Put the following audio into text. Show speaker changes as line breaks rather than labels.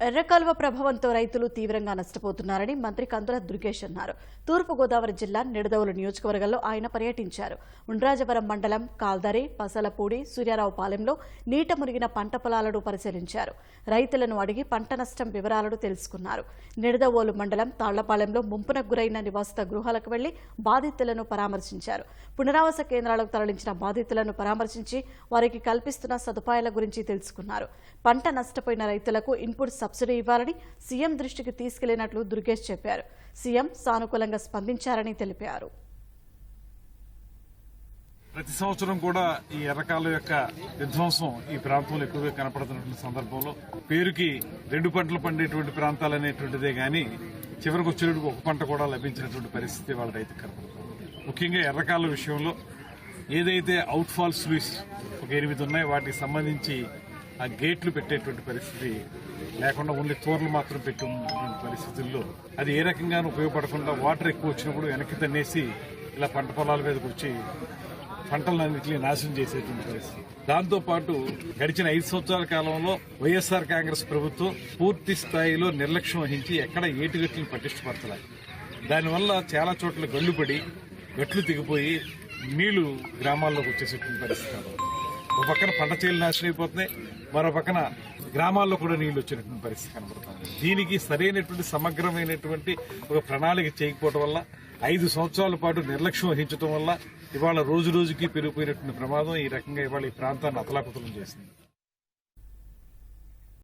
ఎర్రకాలువ ప్రభావంతో రైతులు తీవ్రంగా నష్టపోతున్నారని మంత్రి కందుల దుర్గేష్ అన్నారు. తూర్పుగోదావరి జిల్లా నిడదవులు నియోజకవర్గంలో ఆయన పర్యటించారు. ఉండ్రాజవరం మండలం కాల్దరి పసలపూడి సూర్యారావుపాలెంలో నీట మురిగిన పంట పొలాలను పరిశీలించారు. రైతులను అడిగి పంట నష్టం వివరాలను తెలుసుకున్నారు. నిడదవోలు మండలం తాళ్ళపాలెంలో ముంపునకు గురైన నివాసిత గృహాలకు వెళ్ళి బాధితులను పరామర్శించారు. పునరావాస కేంద్రాలకు తరలించిన బాధితులను పరామర్శించి వారికి కల్పిస్తున్న సదుపాయాల గురించి తెలుసుకున్నారు. పంట నష్టపోయిన రైతులకు ఇన్పుట్ సబ్సిడీ ఇవ్వాలని సీఎం దృష్టికి తీసుకెళ్ళినట్లు దుర్గేష్ చెప్పారు. సీఎం సానుకూలంగా స్పందించారని తెలిపారు.
ప్రతి సంవత్సరం కూడా ఈ ఎర్రకాలు యొక్క విధ్వంసం ఈ ప్రాంతంలో ఎక్కువగా కనపడుతున్నటువంటి సందర్భంలో పేరుకి రెండు పంటలు పండేటువంటి ప్రాంతాలు అనేటువంటిదే కానీ చివరికి వచ్చేటప్పుడు ఒక పంట కూడా లభించినటువంటి పరిస్థితి వాళ్ళ రైతు కనపడుతుంది. ముఖ్యంగా ఎర్రకాల విషయంలో ఏదైతే అవుట్ ఫాల్స్ ఒక ఎనిమిది ఉన్నాయో వాటికి సంబంధించి ఆ గేట్లు పెట్టేటువంటి పరిస్థితి లేకుండా ఓన్లీ తోర్లు మాత్రం పెట్టి పరిస్థితుల్లో అది ఏ రకంగానూ ఉపయోగపడకుండా వాటర్ ఎక్కువ వచ్చినప్పుడు వెనక్కి తన్నేసి ఇలా పంట పొలాల మీదకి వచ్చి పంటలన్నింటినీ నాశనం చేసేటువంటి పరిస్థితి. దాంతోపాటు గడిచిన ఐదు సంవత్సరాల కాలంలో వైఎస్ఆర్ కాంగ్రెస్ ప్రభుత్వం పూర్తి స్థాయిలో నిర్లక్ష్యం వహించి ఎక్కడ ఏటుగట్లను పటిష్టపరచలేదు దానివల్ల చాలా చోట్ల గల్లుపడి గట్లు దిగిపోయి నీళ్ళు గ్రామాల్లోకి వచ్చేసేటువంటి పరిస్థితి. ఒక పక్కన పంట చేలు నాశనం అయిపోతున్నాయి మరో పక్కన గ్రామాల్లో కూడా నీళ్ళు వచ్చినటువంటి పరిస్థితి కనబడుతుంది. దీనికి సరైనటువంటి సమగ్రమైనటువంటి ఒక ప్రణాళిక చేయకపోవడం వల్ల ఐదు సంవత్సరాల పాటు నిర్లక్ష్యం వహించడం వల్ల ఇవాళ రోజు రోజుకి పెరిగిపోయినటువంటి ప్రమాదం ఈ రకంగా ఇవాళ ఈ ప్రాంతాన్ని అతలాకుతలం చేసింది